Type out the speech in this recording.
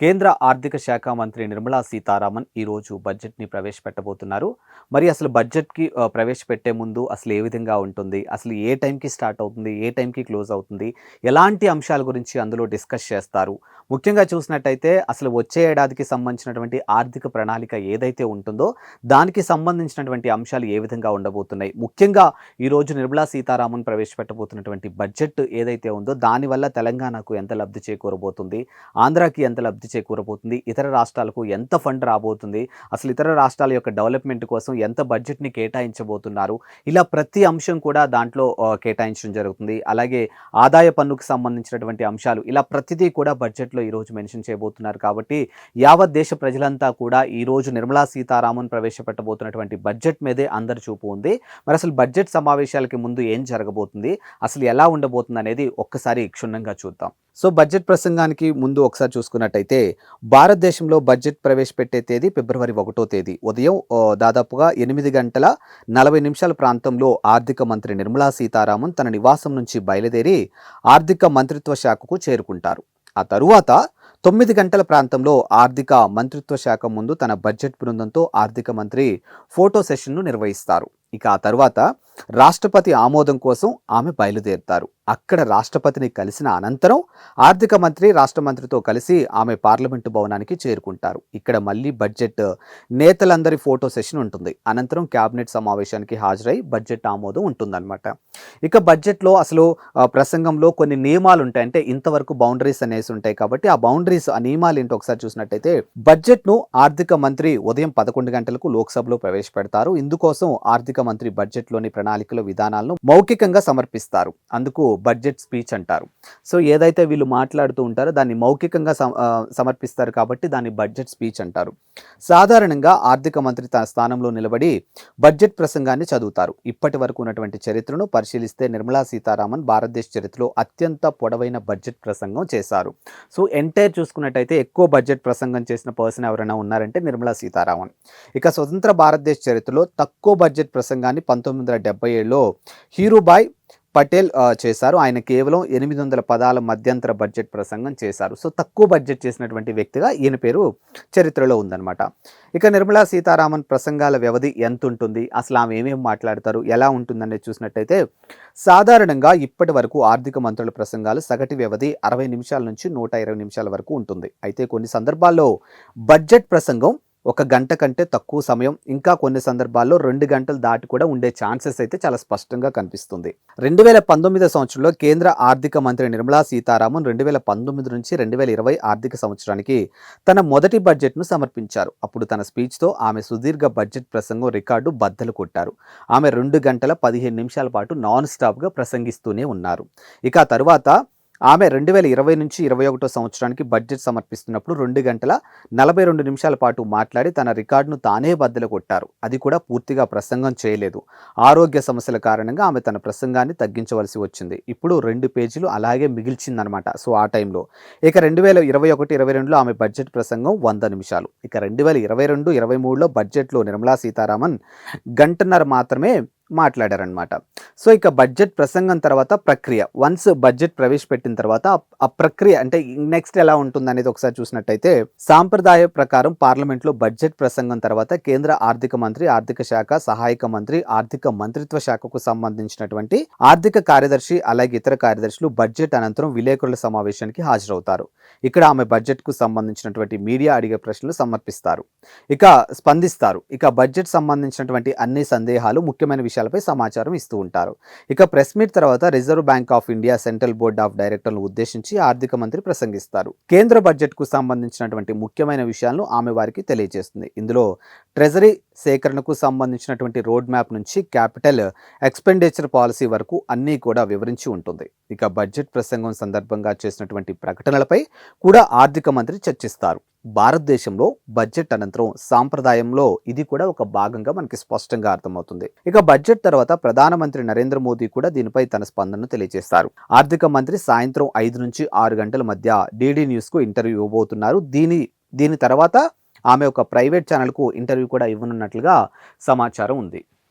కేంద్ర ఆర్థిక శాఖ మంత్రి నిర్మలా సీతారామన్ ఈరోజు బడ్జెట్ని ప్రవేశపెట్టబోతున్నారు. మరి అసలు బడ్జెట్కి ప్రవేశపెట్టే ముందు అసలు ఏ విధంగా ఉంటుంది? అసలు ఏ టైంకి స్టార్ట్ అవుతుంది? ఏ టైంకి క్లోజ్ అవుతుంది? ఎలాంటి అంశాల గురించి అందులో డిస్కస్ చేస్తారు? ముఖ్యంగా చూసినట్టయితే అసలు వచ్చే ఏడాదికి సంబంధించినటువంటి ఆర్థిక ప్రణాళిక ఏదైతే ఉంటుందో దానికి సంబంధించినటువంటి అంశాలు ఏ విధంగా ఉండబోతున్నాయి? ముఖ్యంగా ఈరోజు నిర్మలా సీతారామన్ ప్రవేశపెట్టబోతున్నటువంటి బడ్జెట్ ఏదైతే ఉందో దానివల్ల తెలంగాణకు ఎంత లబ్ధి చేకూరబోతుంది? ఆంధ్రాకి ఎంత లబ్ధి చేకూరబోతుంది. ఇతర రాష్ట్రాలకు ఎంత ఫండ్ రాబోతుంది అసలు ఇతర రాష్ట్రాల యొక్క డెవలప్మెంట్ కోసం ఎంత బడ్జెట్ని కేటాయించబోతున్నారు ఇలా ప్రతి అంశం కూడా దాంట్లో కేటాయించడం జరుగుతుంది. అలాగే ఆదాయ పన్నుకు సంబంధించినటువంటి అంశాలు ఇలా ప్రతిదీ కూడా బడ్జెట్లో ఈరోజు మెన్షన్ చేయబోతున్నారు కాబట్టి యావత్ దేశ ప్రజలంతా కూడా ఈరోజు నిర్మలా సీతారామన్ ప్రవేశపెట్టబోతున్నటువంటి బడ్జెట్ మీదే అందరి చూపు ఉంది. మరి అసలు బడ్జెట్ సమావేశాలకి ముందు ఏం జరగబోతుంది అసలు ఎలా ఉండబోతుంది అనేది ఒక్కసారి క్షుణ్ణంగా చూద్దాం. సో బడ్జెట్ ప్రసంగానికి ముందు ఒకసారి చూసుకున్నట్టయితే భారతదేశంలో బడ్జెట్ ప్రవేశపెట్టే తేదీ ఫిబ్రవరి ఒకటో తేదీ. ఉదయం దాదాపుగా ఎనిమిది గంటల నలభై నిమిషాల ప్రాంతంలో ఆర్థిక మంత్రి నిర్మలా సీతారామన్ తన నివాసం నుంచి బయలుదేరి ఆర్థిక మంత్రిత్వ శాఖకు చేరుకుంటారు. ఆ తరువాత తొమ్మిది గంటల ప్రాంతంలో ఆర్థిక మంత్రిత్వ శాఖ ముందు తన బడ్జెట్ బృందంతో ఆర్థిక మంత్రి ఫోటో సెషన్ను నిర్వహిస్తారు. ఇక ఆ తర్వాత రాష్ట్రపతి ఆమోదం కోసం ఆమె బయలుదేరుతారు. అక్కడ రాష్ట్రపతిని కలిసిన అనంతరం ఆర్థిక మంత్రి రాష్ట్ర మంత్రితో కలిసి ఆమె పార్లమెంటు భవనానికి చేరుకుంటారు. ఇక్కడ మళ్ళీ బడ్జెట్ నేతలందరి ఫోటో సెషన్ ఉంటుంది. అనంతరం క్యాబినెట్ సమావేశానికి హాజరై బడ్జెట్ ఆమోదం ఉంటుందన్నమాట. ఇక బడ్జెట్లో అసలు ప్రసంగంలో కొన్ని నియమాలు ఉంటాయి. అంటే ఇంతవరకు బౌండరీస్ అనేసి ఉంటాయి కాబట్టి ఆ బౌండరీస్ ఆ నియమాలు ఏంటో ఒకసారి చూసినట్టయితే బడ్జెట్ను ఆర్థిక మంత్రి ఉదయం పదకొండు గంటలకు లోక్సభలో ప్రవేశపెడతారు. ఇందుకోసం ఆర్థిక మంత్రి బడ్జెట్లోని ప్రణాళికల విధానాలను మౌఖికంగా సమర్పిస్తారు. అందుకు బడ్జెట్ స్పీచ్ అంటారు. సో ఏదైతే వీళ్ళు మాట్లాడుతూ ఉంటారో దాన్ని మౌఖికంగా సమర్పిస్తారు కాబట్టి దాన్ని బడ్జెట్ స్పీచ్ అంటారు. సాధారణంగా ఆర్థిక మంత్రి తన స్థానంలో నిలబడి బడ్జెట్ ప్రసంగాన్ని చదువుతారు. ఇప్పటి వరకు ఉన్నటువంటి చరిత్రను పరిశీలిస్తే నిర్మలా సీతారామన్ భారతదేశ చరిత్రలో అత్యంత పొడవైన బడ్జెట్ ప్రసంగం చేశారు. సో ఎంటైర్ చూసుకున్నట్టయితే ఎక్కువ బడ్జెట్ ప్రసంగం చేసిన పర్సన్ ఎవరైనా ఉన్నారంటే నిర్మలా సీతారామన్. ఇక స్వతంత్ర భారతదేశ చరిత్రలో తక్కువ బడ్జెట్ ప్రసంగాన్ని పంతొమ్మిది వందల డెబ్బై ఏడులో హీరూబాయ్ పటేల్ చేశారు. ఆయన కేవలం ఎనిమిది వందల పదాల మధ్యంతర బడ్జెట్ ప్రసంగం చేశారు. సో తక్కువ బడ్జెట్ చేసినటువంటి వ్యక్తిగా ఈయన పేరు చరిత్రలో ఉందన్నమాట. ఇక నిర్మలా సీతారామన్ ప్రసంగాల వ్యవధి ఎంత ఉంటుంది అసలు ఆమె ఏమేమి మాట్లాడతారు? ఎలా ఉంటుందనేది చూసినట్టయితే సాధారణంగా ఇప్పటి వరకు ఆర్థిక మంత్రుల ప్రసంగాలు సగటు వ్యవధి అరవై నిమిషాల నుంచి నూట ఇరవై నిమిషాల వరకు ఉంటుంది. అయితే కొన్ని సందర్భాల్లో బడ్జెట్ ప్రసంగం ఒక గంట కంటే తక్కువ సమయం ఇంకా కొన్ని సందర్భాల్లో రెండు గంటలు దాటి కూడా ఉండే ఛాన్సెస్ అయితే చాలా స్పష్టంగా కనిపిస్తుంది. రెండు వేల పంతొమ్మిదో సంవత్సరంలో కేంద్ర ఆర్థిక మంత్రి నిర్మలా సీతారామన్ రెండు వేల పంతొమ్మిది నుంచి రెండు వేల ఇరవై ఆర్థిక సంవత్సరానికి తన మొదటి బడ్జెట్ను సమర్పించారు. అప్పుడు తన స్పీచ్తో ఆమె సుదీర్ఘ బడ్జెట్ ప్రసంగం రికార్డు బద్దలు కొట్టారు. ఆమె రెండు గంటల పదిహేను నిమిషాల పాటు నాన్ స్టాప్గా ప్రసంగిస్తూనే ఉన్నారు. ఇక తరువాత ఆమె రెండు వేల ఇరవై నుంచి ఇరవై ఒకటో సంవత్సరానికి బడ్జెట్ సమర్పిస్తున్నప్పుడు రెండు గంటల నలభై రెండు నిమిషాల పాటు మాట్లాడి తన రికార్డును తానే బద్దలు కొట్టారు. అది కూడా పూర్తిగా ప్రసంగం చేయలేదు. ఆరోగ్య సమస్యల కారణంగా ఆమె తన ప్రసంగాన్ని తగ్గించవలసి వచ్చింది. ఇప్పుడు రెండు పేజీలు అలాగే మిగిల్చిందనమాట సో ఆ టైంలో ఇక రెండు వేల ఇరవై ఒకటి ఇరవై రెండులో ఆమె బడ్జెట్ ప్రసంగం వంద నిమిషాలు. ఇక రెండు వేల ఇరవై రెండు ఇరవై మూడులో బడ్జెట్లో నిర్మలా సీతారామన్ గంటన్నర మాత్రమే మాట్లాడారనమాట సో ఇక బడ్జెట్ ప్రసంగం తర్వాత ప్రక్రియ. వన్స్ బడ్జెట్ ప్రవేశపెట్టిన తర్వాత ఆ- ప్రక్రియ అంటే నెక్స్ట్ ఎలా ఉంటుంది అనేది ఒకసారి చూసినట్టయితే సాంప్రదాయ ప్రకారం పార్లమెంట్లో బడ్జెట్ ప్రసంగం తర్వాత కేంద్ర ఆర్థిక మంత్రి ఆర్థిక శాఖ సహాయక మంత్రి ఆర్థిక మంత్రిత్వ శాఖకు సంబంధించినటువంటి ఆర్థిక కార్యదర్శి అలాగే ఇతర కార్యదర్శులు బడ్జెట్ అనంతరం విలేకరుల సమావేశానికి హాజరవుతారు. ఇక్కడ ఆమె బడ్జెట్కు సంబంధించినటువంటి మీడియా అడిగే ప్రశ్నలు సమర్పిస్తారు. ఇక స్పందిస్తారు. ఇక బడ్జెట్ సంబంధించినటువంటి అన్ని సందేహాలు ముఖ్యమైన విషయాలపై సమాచారం ఇస్తూ ఉంటారు. ఇక ప్రెస్ మీట్ తర్వాత Reserve Bank of India central board of డైరెక్టర్లను ఉద్దేశించి ఆర్థిక మంత్రి ప్రసంగిస్తారు. కేంద్ర బడ్జెట్కు సంబంధించినటువంటి ముఖ్యమైన విషయాలను ఆమె వారికి తెలియజేస్తుంది. ఇందులో ట్రెజరీ సేకరణకు సంబంధించినటువంటి రోడ్ మ్యాప్ నుంచి క్యాపిటల్ ఎక్స్పెండిచర్ పాలసీ వరకు అన్నీ కూడా వివరించి ఉంటుంది. ఇక బడ్జెట్ ప్రసంగం సందర్భంగా చేసినటువంటి ప్రకటనలపై కూడా ఆర్థిక మంత్రి చర్చిస్తారు. భారతదేశంలో బడ్జెట్ అనంతరం సాంప్రదాయంలో ఇది కూడా ఒక భాగంగా మనకి స్పష్టంగా అర్థమవుతుంది. ఇక బడ్జెట్ తర్వాత ప్రధానమంత్రి నరేంద్ర మోదీ కూడా దీనిపై తన స్పందనను తెలియజేస్తారు. ఆర్థిక మంత్రి సాయంత్రం ఐదు నుంచి ఆరు గంటల మధ్య డీడీ న్యూస్కు ఇంటర్వ్యూ ఇవ్వబోతున్నారు. దీని దీని తర్వాత ఆమె ఒక ప్రైవేట్ ఛానల్కు ఇంటర్వ్యూ కూడా ఇవ్వనున్నట్లుగా సమాచారం ఉంది.